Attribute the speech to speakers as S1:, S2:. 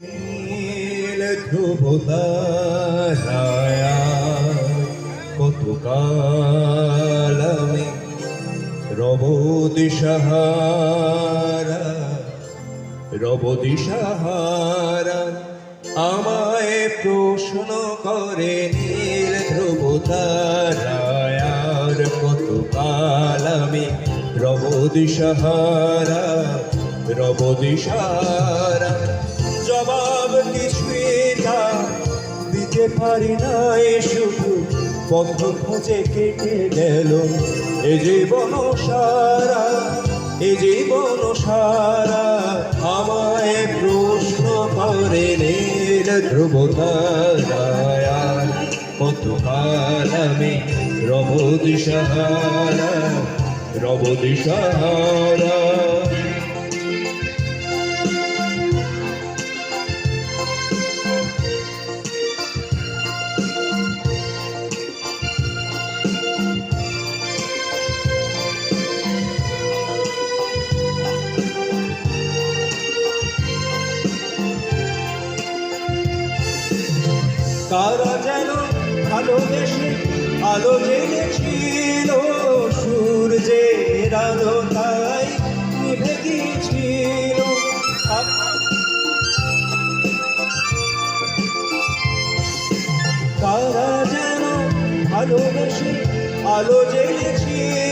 S1: নীল ধ্রুবতারায়া কত কাল আমি রব দিশাহারা রব দিশাহারা, আমায় প্রশ্ন করে নীল ধ্রুবতারায়ার কত কাল আমি রব দিশাহারা, রব পারি না এ শুধু পথ খুঁজে কেটে গেল। এ জীবন সারা, এ জীবন সারা, আমায় প্রশ্ন করে নীল ধ্রুবতারায়া কত কাল আমি রব দিশাহারা রব দিশাহারা তারা যেন ভালোবেসে আলো জেগেছিল সূর্যের আলো তাই নিভে গিয়েছিল। তারা যেন ভালোবেসে আলো জেগেছিল